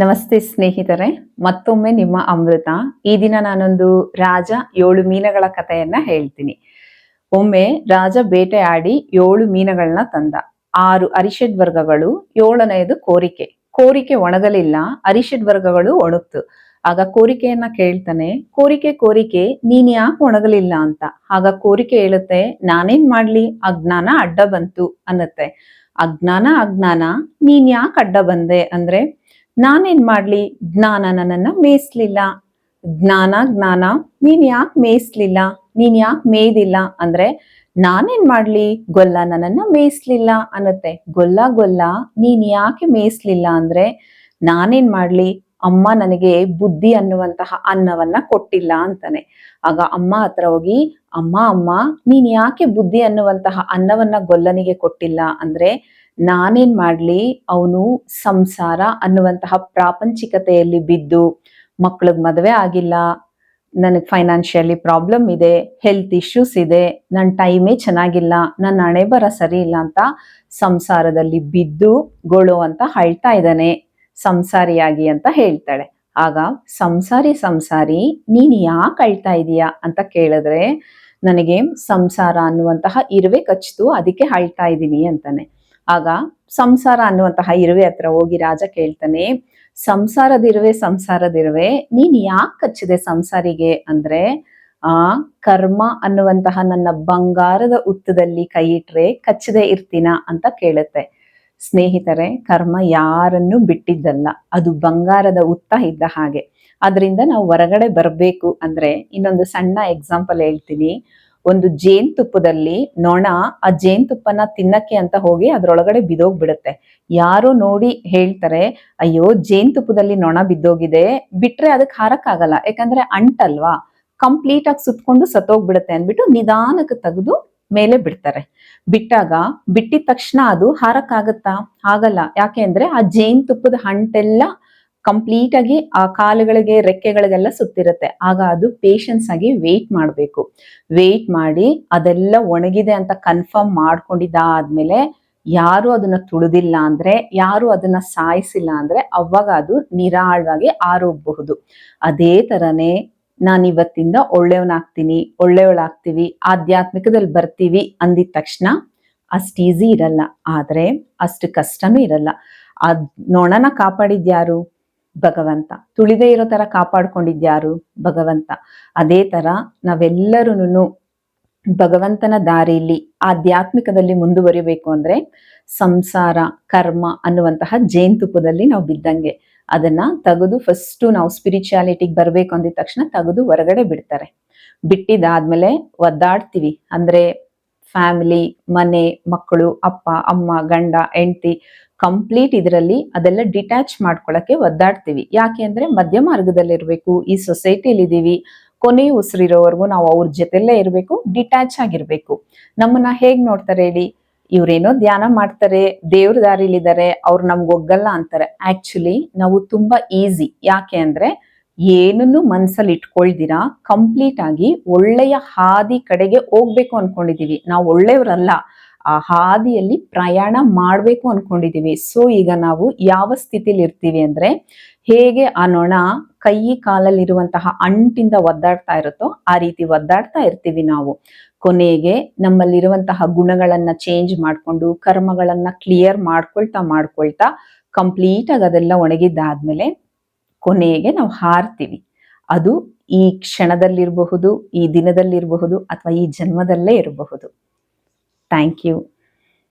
ನಮಸ್ತೆ ಸ್ನೇಹಿತರೆ, ಮತ್ತೊಮ್ಮೆ ನಿಮ್ಮ ಅಮೃತ. ಈ ದಿನ ನಾನೊಂದು ರಾಜ ಏಳು ಮೀನಗಳ ಕಥೆಯನ್ನ ಹೇಳ್ತೀನಿ. ಒಮ್ಮೆ ರಾಜ ಬೇಟೆಯಾಡಿ ಏಳು ಮೀನಗಳನ್ನ ತಂದ. ಆರು ಅರಿಷಡ್ ವರ್ಗಗಳು, ಏಳನೆಯದು ಕೋರಿಕೆ. ಕೋರಿಕೆ ಒಣಗಲಿಲ್ಲ, ಅರಿಷಡ್ ವರ್ಗಗಳು ಒಣಗ್ತು ಆಗ ಕೋರಿಕೆಯನ್ನ ಕೇಳ್ತಾನೆ, ಕೋರಿಕೆ ಕೋರಿಕೆ, ನೀನ್ ಯಾಕೆ ಒಣಗಲಿಲ್ಲ ಅಂತ? ಆಗ ಕೋರಿಕೆ ಹೇಳುತ್ತೆ, ನಾನೇನ್ ಮಾಡ್ಲಿ? ಅಜ್ಞಾನ ಅಡ್ಡ ಬಂತು ಅನ್ನತ್ತೆ. ಅಜ್ಞಾನ ಅಜ್ಞಾನ, ನೀನ್ ಯಾಕೆ ಅಡ್ಡ ಬಂದೆ? ಅಂದ್ರೆ ನಾನೇನ್ ಮಾಡ್ಲಿ? ಜ್ಞಾನ ನನ್ನನ್ನ ಮೇಯಿಸ್ಲಿಲ್ಲ. ಜ್ಞಾನ ಜ್ಞಾನ, ನೀನ್ ಯಾಕೆ ಮೇಯಿಸ್ಲಿಲ್ಲ? ನೀನ್ ಯಾಕೆ ಮೇಯ್ದಿಲ್ಲ? ಅಂದ್ರೆ ನಾನೇನ್ ಮಾಡ್ಲಿ? ಗೊಲ್ಲ ನನ್ನನ್ನ ಮೇಯಿಸ್ಲಿಲ್ಲ ಅನ್ನತ್ತೆ. ಗೊಲ್ಲ ಗೊಲ್ಲ, ನೀನ್ ಯಾಕೆ ಮೇಯಿಸ್ಲಿಲ್ಲ ಅಂದ್ರೆ ನಾನೇನ್ ಮಾಡ್ಲಿ? ಅಮ್ಮ ನನಗೆ ಬುದ್ಧಿ ಅನ್ನುವಂತಹ ಅನ್ನವನ್ನ ಕೊಟ್ಟಿಲ್ಲ ಅಂತಾನೆ. ಆಗ ಅಮ್ಮ ಹತ್ರ ಹೋಗಿ, ಅಮ್ಮ ಅಮ್ಮ, ನೀನ್ ಯಾಕೆ ಬುದ್ಧಿ ಅನ್ನುವಂತಹ ಅನ್ನವನ್ನ ಗೊಲ್ಲನಿಗೆ ಕೊಟ್ಟಿಲ್ಲ? ಅಂದ್ರೆ ನಾನೇನ್ ಮಾಡ್ಲಿ? ಅವನು ಸಂಸಾರ ಅನ್ನುವಂತಹ ಪ್ರಾಪಂಚಿಕತೆಯಲ್ಲಿ ಬಿದ್ದು ಮಕ್ಳಿಗೆ ಮದುವೆ ಆಗಿಲ್ಲ, ನನಗೆ ಫೈನಾನ್ಷಿಯಲಿ ಪ್ರಾಬ್ಲಮ್ ಇದೆ ಹೆಲ್ತ್ ಇಶ್ಯೂಸ್ ಇದೆ ನನ್ನ ಟೈಮೇ ಚೆನ್ನಾಗಿಲ್ಲ ನನ್ನ ಹಣೆ ಬರ ಸರಿ ಇಲ್ಲ ಅಂತ ಸಂಸಾರದಲ್ಲಿ ಬಿದ್ದು ಗೊಳು ಅಂತ ಅಳ್ತಾ ಇದ್ದಾನೆ, ಸಂಸಾರಿಯಾಗಿ ಅಂತ ಹೇಳ್ತಾಳೆ. ಆಗ ಸಂಸಾರಿ ಸಂಸಾರಿ, ನೀನು ಯಾಕೆ ಅಳ್ತಾ ಇದೀಯಾ ಅಂತ ಕೇಳಿದ್ರೆ, ನನಗೆ ಸಂಸಾರ ಅನ್ನುವಂತಹ ಇರುವೆ ಕಚ್ಚಿತು, ಅದಕ್ಕೆ ಅಳ್ತಾ ಇದ್ದೀನಿ ಅಂತಾನೆ. ಆಗ ಸಂಸಾರ ಅನ್ನುವಂತಹ ಇರುವೆ ಹತ್ರ ಹೋಗಿ ರಾಜ ಕೇಳ್ತಾನೆ ಸಂಸಾರದಿರುವೆ ಸಂಸಾರದಿರುವೆ ನೀನ್ ಯಾಕೆ ಕಚ್ಚಿದೆ ಸಂಸಾರಿಗೆ? ಅಂದ್ರೆ, ಆ, ಕರ್ಮ ಅನ್ನುವಂತಹ ನನ್ನ ಬಂಗಾರದ ಉತ್ತದಲ್ಲಿ ಕೈ ಇಟ್ರೆ ಕಚ್ಚದೆ ಇರ್ತೀನ? ಅಂತ ಕೇಳುತ್ತೆ. ಸ್ನೇಹಿತರೆ, ಕರ್ಮ ಯಾರನ್ನು ಬಿಟ್ಟಿದ್ದಲ್ಲ, ಅದು ಬಂಗಾರದ ಉತ್ತ ಇದ್ದ ಹಾಗೆ. ಅದರಿಂದ ನಾವು ಹೊರಗಡೆ ಬರಬೇಕು ಅಂದ್ರೆ, ಇನ್ನೊಂದು ಸಣ್ಣ ಎಕ್ಸಾಂಪಲ್ ಹೇಳ್ತೀನಿ. ಒಂದು ಜೇನ್ತುಪ್ಪದಲ್ಲಿ ನೊಣ ಆ ಜೇನ್ತುಪ್ಪನ ತಿನ್ನಕ್ಕೆ ಅಂತ ಹೋಗಿ ಅದ್ರೊಳಗಡೆ ಬಿದೋಗ್ಬಿಡುತ್ತೆ ಯಾರೋ ನೋಡಿ ಹೇಳ್ತಾರೆ, ಅಯ್ಯೋ ಜೇನ್ತುಪ್ಪದಲ್ಲಿ ನೊಣ ಬಿದ್ದೋಗಿದೆ. ಬಿಟ್ರೆ ಅದಕ್ಕೆ ಹಾರಕ್ಕಾಗಲ್ಲ. ಯಾಕಂದ್ರೆ ಅಂಟಲ್ವಾ? ಕಂಪ್ಲೀಟ್ ಆಗಿ ಸುತ್ಕೊಂಡು ಸತ್ತೋಗ್ಬಿಡುತ್ತೆ ಅಂದ್ಬಿಟ್ಟು ನಿಧಾನಕ್ಕೆ ತೆಗೆದು ಮೇಲೆ ಬಿಡ್ತಾರೆ. ಬಿಟ್ಟಾಗ ಬಿಟ್ಟಿದ ತಕ್ಷಣ ಅದು ಹಾರಕ್ಕಾಗತ್ತಾ? ಆಗಲ್ಲ. ಯಾಕೆ ಅಂದ್ರೆ ಆ ಜೇನ್ತುಪ್ಪದ ಹಂಟೆಲ್ಲ ಕಂಪ್ಲೀಟ್ ಆಗಿ ಆ ಕಾಲುಗಳಿಗೆ, ರೆಕ್ಕೆಗಳಿಗೆಲ್ಲ ಸುತ್ತಿರುತ್ತೆ. ಆಗ ಅದು ಪೇಷನ್ಸ್ ಆಗಿ ವೇಟ್ ಮಾಡಬೇಕು. ವೇಟ್ ಮಾಡಿ ಅದೆಲ್ಲ ಒಣಗಿದೆ ಅಂತ ಕನ್ಫರ್ಮ್ ಮಾಡ್ಕೊಂಡಿದ್ದಾದ್ಮೇಲೆ ಯಾರು ಅದನ್ನ ತುಳಿದಿಲ್ಲ ಅಂದ್ರೆ, ಯಾರು ಅದನ್ನ ಸಾಯಿಸಿಲ್ಲ ಅಂದ್ರೆ ಅವಾಗ ಅದು ನಿರಾಳವಾಗಿ ಆರೋಗ್ಬಹುದು. ಅದೇ ತರನೇ ನಾನು ಇವತ್ತಿಂದ ಒಳ್ಳೆಯವನಾಗ್ತೀನಿ, ಒಳ್ಳೆಯವಳಾಗ್ತೀವಿ, ಆಧ್ಯಾತ್ಮಿಕದಲ್ಲಿ ಬರ್ತೀವಿ ಅಂದಿದ ತಕ್ಷಣ ಅಷ್ಟು ಈಸಿ ಇರಲ್ಲ. ಆದ್ರೆ ಅಷ್ಟು ಕಷ್ಟನೂ ಇರಲ್ಲ. ಆ ನೊಣನ ಕಾಪಾಡಿದ್ಯಾರು? ಭಗವಂತ. ತುಳಿದೇ ಇರೋ ತರ ಕಾಪಾಡ್ಕೊಂಡಿದ್ಯಾರು ಭಗವಂತ. ಅದೇ ತರ ನಾವೆಲ್ಲರೂ ಭಗವಂತನ ದಾರಿಯಲ್ಲಿ ಆಧ್ಯಾತ್ಮಿಕದಲ್ಲಿ ಮುಂದುವರಿಬೇಕು ಅಂದ್ರೆ ಸಂಸಾರ, ಕರ್ಮ ಅನ್ನುವಂತಹ ಜೇನ್ತುಪ್ಪದಲ್ಲಿ ನಾವು ಬಿದ್ದಂಗೆ. ಅದನ್ನ ತೆಗೆದು ಫಸ್ಟು ನಾವು ಸ್ಪಿರಿಚುಯಾಲಿಟಿಗೆ ಬರಬೇಕು ಅಂದಿದ ತಕ್ಷಣ ತೆಗೆದು ಹೊರಗಡೆ ಬಿಡ್ತಾರೆ. ಬಿಟ್ಟಿದಾದ್ಮೇಲೆ ಒದ್ದಾಡ್ತೀವಿ. ಅಂದ್ರೆ ಫ್ಯಾಮಿಲಿ ಮನೆ, ಮಕ್ಕಳು, ಅಪ್ಪ, ಅಮ್ಮ, ಗಂಡ, ಹೆಂಡತಿ ಕಂಪ್ಲೀಟ್ ಇದರಲ್ಲಿ ಅದೆಲ್ಲ ಡಿಟ್ಯಾಚ್ ಮಾಡ್ಕೊಳಕ್ಕೆ ಒದ್ದಾಡ್ತೀವಿ. ಯಾಕೆ ಅಂದ್ರೆ ಮಧ್ಯ ಮಾರ್ಗದಲ್ಲಿರ್ಬೇಕು. ಈ ಸೊಸೈಟಿಲಿ ಇದೀವಿ. ಕೊನೆ ಉಸಿರಿರೋವರೆಗೂ ನಾವು ಅವ್ರ ಜೊತೆಲ್ಲೇ ಇರಬೇಕು. ಡಿಟ್ಯಾಚ್ ಆಗಿರ್ಬೇಕು. ನಮ್ಮನ್ನ ಹೇಗ್ ನೋಡ್ತಾರೆ ಹೇಳಿ? ಇವ್ರೇನೋ ಧ್ಯಾನ ಮಾಡ್ತಾರೆ, ದೇವ್ರ ದಾರಿಲಿದ್ದಾರೆ ಅವ್ರು ನಮ್ಗೆ ಒಗ್ಗಲ್ಲ ಅಂತಾರೆ. ಆಕ್ಚುಲಿ ನಾವು ತುಂಬಾ ಈಸಿ ಯಾಕೆ ಅಂದ್ರೆ ಏನನ್ನು ಮನ್ಸಲ್ಲಿ ಇಟ್ಕೊಳ್ದಿರಾ ಕಂಪ್ಲೀಟ್ ಆಗಿ ಒಳ್ಳೆಯ ಹಾದಿ ಕಡೆಗೆ ಹೋಗ್ಬೇಕು ಅನ್ಕೊಂಡಿದೀವಿ. ನಾವು ಒಳ್ಳೆಯವರಲ್ಲ. ಆ ಹಾದಿಯಲ್ಲಿ ಪ್ರಯಾಣ ಮಾಡ್ಬೇಕು ಅನ್ಕೊಂಡಿದೀವಿ. ಸೊ ಈಗ ನಾವು ಯಾವ ಸ್ಥಿತಿಲಿ ಇರ್ತೀವಿ ಅಂದ್ರೆ ಹೇಗೆ ಆ ನೊಣ ಕೈ ಕಾಲಲ್ಲಿರುವಂತಹ ಅಂಟಿಂದ ಒದ್ದಾಡ್ತಾ ಇರುತ್ತೋ ಆ ರೀತಿ ಒದ್ದಾಡ್ತಾ ಇರ್ತೀವಿ ನಾವು. ಕೊನೆಗೆ ನಮ್ಮಲ್ಲಿರುವಂತಹ ಗುಣಗಳನ್ನ ಚೇಂಜ್ ಮಾಡ್ಕೊಂಡು ಕರ್ಮಗಳನ್ನ ಕ್ಲಿಯರ್ ಮಾಡ್ಕೊಳ್ತಾ ಮಾಡ್ಕೊಳ್ತಾ ಕಂಪ್ಲೀಟ್ ಆಗಿ ಅದೆಲ್ಲ ಒಣಗಿದ್ದಾದ್ಮೇಲೆ ಕೊನೆಗೆ ನಾವು ಹಾರ್ತೀವಿ. ಅದು ಈ ಕ್ಷಣದಲ್ಲಿರಬಹುದು, ಈ ದಿನದಲ್ಲಿರಬಹುದು ಅಥವಾ ಈ ಜನ್ಮದಲ್ಲೇ ಇರಬಹುದು. Thank you.